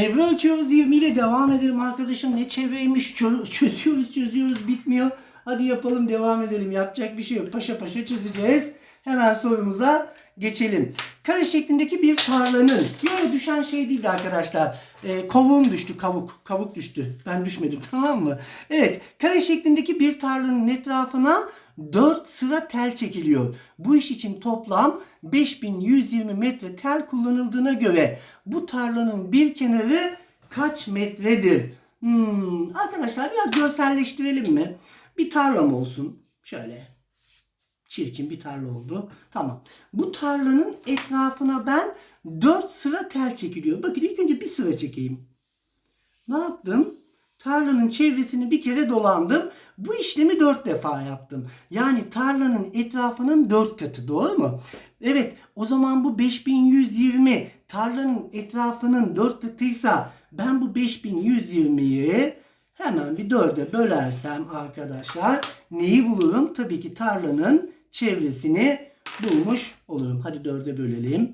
Çevre ölçüyoruz 20 ile devam edelim arkadaşım. Ne çevreymiş Çö- çözüyoruz çözüyoruz bitmiyor. Hadi yapalım devam edelim. Yapacak bir şey yok. Paşa paşa çözeceğiz. Hemen sorumuza geçelim. Kare şeklindeki bir tarlanın Yok düşen şey değildi arkadaşlar. Ee, kavuğum düştü kavuk. Kavuk düştü. Ben düşmedim tamam mı? Evet. Kare şeklindeki bir tarlanın etrafına 4 sıra tel çekiliyor. Bu iş için toplam 5120 metre tel kullanıldığına göre bu tarlanın bir kenarı kaç metredir? Hmm, arkadaşlar biraz görselleştirelim mi? Bir tarlam olsun. Şöyle çirkin bir tarla oldu. Tamam. Bu tarlanın etrafına ben 4 sıra tel çekiliyor. Bakın ilk önce bir sıra çekeyim. Ne yaptım? Tarlanın çevresini bir kere dolandım. Bu işlemi 4 defa yaptım. Yani tarlanın etrafının 4 katı. Doğru mu? Evet. O zaman bu 5120 tarlanın etrafının 4 katıysa ben bu 5120'yi hemen bir 4'e bölersem arkadaşlar neyi bulurum? Tabii ki tarlanın çevresini bulmuş olurum. Hadi 4'e bölelim.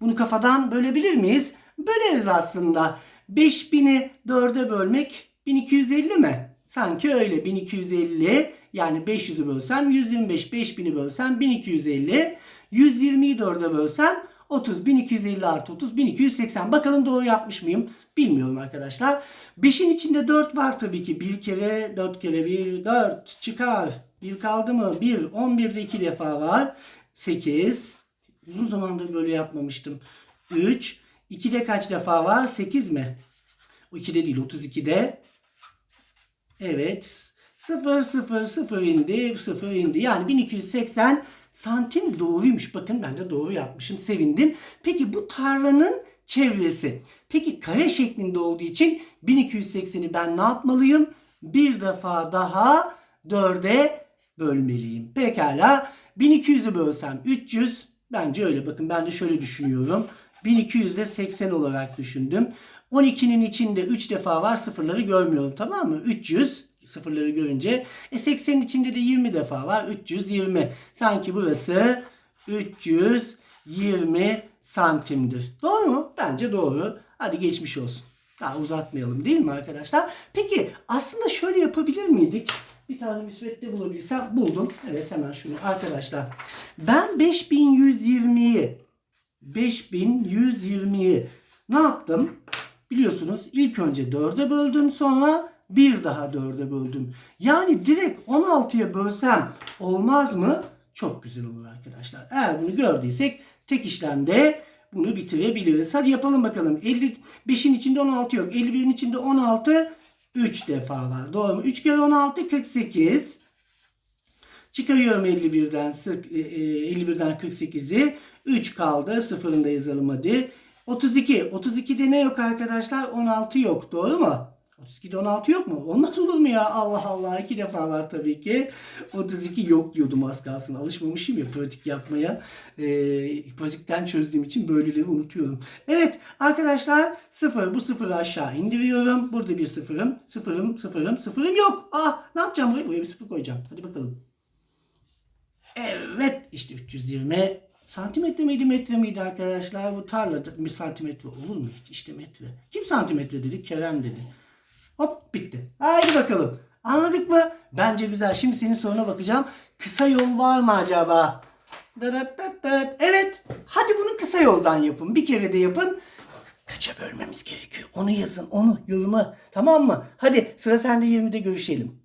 Bunu kafadan bölebilir miyiz? Böleriz aslında. 5000'i 4'e bölmek 1250 mi? Sanki öyle 1250 yani 500'ü bölsem 125 5000'i bölsem 1250 120'yi 4'e bölsem 30 1250 artı 30 1280 bakalım doğru yapmış mıyım bilmiyorum arkadaşlar 5'in içinde 4 var tabii ki bir kere 4 kere 1 4 çıkar 1 kaldı mı 1 11'de 2 defa var 8 uzun zamandır böyle yapmamıştım 3 2'de kaç defa var 8 mi o 2'de değil 32'de Evet. 0 0 0 indi 0 indi. Yani 1280 santim doğruymuş. Bakın ben de doğru yapmışım. Sevindim. Peki bu tarlanın çevresi. Peki kare şeklinde olduğu için 1280'i ben ne yapmalıyım? Bir defa daha 4'e bölmeliyim. Pekala. 1200'ü bölsem 300. Bence öyle. Bakın ben de şöyle düşünüyorum. 1200 ve 80 olarak düşündüm. 12'nin içinde 3 defa var sıfırları görmüyorum tamam mı? 300 sıfırları görünce. E 80'in içinde de 20 defa var. 320. Sanki burası 320 santimdir. Doğru mu? Bence doğru. Hadi geçmiş olsun. Daha uzatmayalım değil mi arkadaşlar? Peki aslında şöyle yapabilir miydik? Bir tane müsvedde bulabilsem buldum. Evet hemen şunu arkadaşlar. Ben 5120'yi 5120'yi ne yaptım? Biliyorsunuz ilk önce 4'e böldüm sonra bir daha 4'e böldüm. Yani direkt 16'ya bölsem olmaz mı? Çok güzel olur arkadaşlar. Eğer bunu gördüysek tek işlemde bunu bitirebiliriz. Hadi yapalım bakalım. 55'in içinde 16 yok. 51'in içinde 16 3 defa var. Doğru mu? 3 kere 16 48. Çıkarıyorum 51'den sık- e, e, 51'den 48'i. 3 kaldı. Sıfırını da yazalım hadi. 32. 32'de ne yok arkadaşlar? 16 yok. Doğru mu? 32'de 16 yok mu? Olmaz olur mu ya? Allah Allah. iki defa var tabii ki. 32 yok diyordum az kalsın. Alışmamışım ya pratik yapmaya. Ee, pratikten çözdüğüm için böyleleri unutuyorum. Evet arkadaşlar sıfır. Bu sıfırı aşağı indiriyorum. Burada bir sıfırım. Sıfırım, sıfırım, sıfırım yok. Ah ne yapacağım buraya? Buraya bir sıfır koyacağım. Hadi bakalım. Evet işte 320 santimetre miydi metre miydi arkadaşlar? Bu tarlada bir santimetre olur mu hiç? İşte metre. Kim santimetre dedi? Kerem dedi. Hop bitti. Haydi bakalım. Anladık mı? Bence güzel. Şimdi senin soruna bakacağım. Kısa yol var mı acaba? Evet. Hadi bunu kısa yoldan yapın. Bir kere de yapın. Kaça bölmemiz gerekiyor? Onu yazın. Onu yoruma. Tamam mı? Hadi sıra sende 20'de görüşelim.